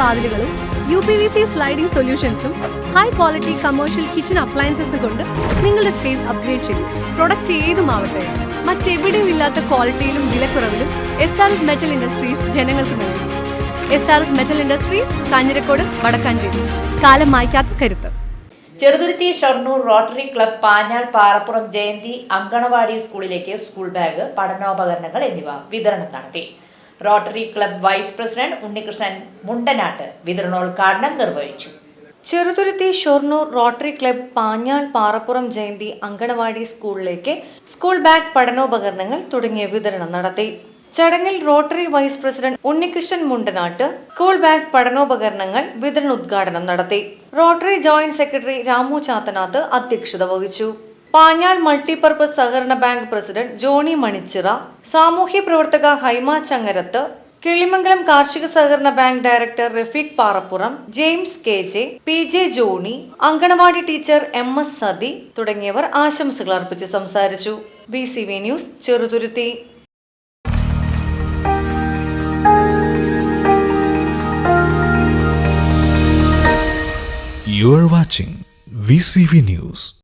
വാതിലുകളും U P V C sliding സൊല്യൂഷൻസും high quality commercial kitchen അപ്ലയൻസസും കൊണ്ട് നിങ്ങളുടെ സ്പേസ് അപ്ഗ്രേഡ് ചെയ്യും പ്രൊഡക്റ്റ് ഏതുമാവട്ടെ മറ്റെവിടെയും ഇല്ലാത്ത ക്വാളിറ്റിയിലും വിലക്കുറവിലും S R S metal industries ജനങ്ങൾക്ക് നൽകും. S R S metal industries Kanjirakode Vadakkanchery. കാലം മായ്ക്കാത്ത കരുത്ത്. ചെറുതുരുത്തി ഷൊർണൂർ റോട്ടറി ക്ലബ് പാഞ്ഞാൾ പാറപ്പുറം ജയന്തി അങ്കണവാടി സ്കൂളിലേക്ക് സ്കൂൾ ബാഗ് പഠനോപകരണങ്ങൾ എന്നിവ വിതരണം നടത്തി. Rotary Club vice president Unnikrishnan Mundanattu വിതരണോദ്ഘാടനം നിർവഹിച്ചു. ചെറുതുരുത്തി ഷൊർണൂർ റോട്ടറി ക്ലബ് പാഞ്ഞാൾ പാറപ്പുറം ജയന്തി അങ്കണവാടി സ്കൂളിലേക്ക് സ്കൂൾ ബാഗ് പഠനോപകരണങ്ങൾ തുടങ്ങിയ വിതരണം നടത്തി. ചടങ്ങിൽ rotary vice president Unnikrishnan Mundanatt school bag പഠനോപകരണങ്ങൾ വിതരണോദ്ഘാടനം നടത്തി. Rotary joint secretary Ramu Chathanath അധ്യക്ഷത വഹിച്ചു. പാഞ്ഞാൾ മൾട്ടിപർപ്പസ് സഹകരണ ബാങ്ക് പ്രസിഡന്റ് ജോണി മണിച്ചിറ സാമൂഹ്യ പ്രവർത്തക ഹൈമ ചങ്ങരത്ത് കിളിമംഗലം കാർഷിക സഹകരണ bank director Rafeeq Parappuram James K J P J Johnny Anganwadi teacher M S Sathi തുടങ്ങിയവർ ആശംസകൾ അർപ്പിച്ച് സംസാരിച്ചു B C V news Cheruthuruthy You are watching VCV News.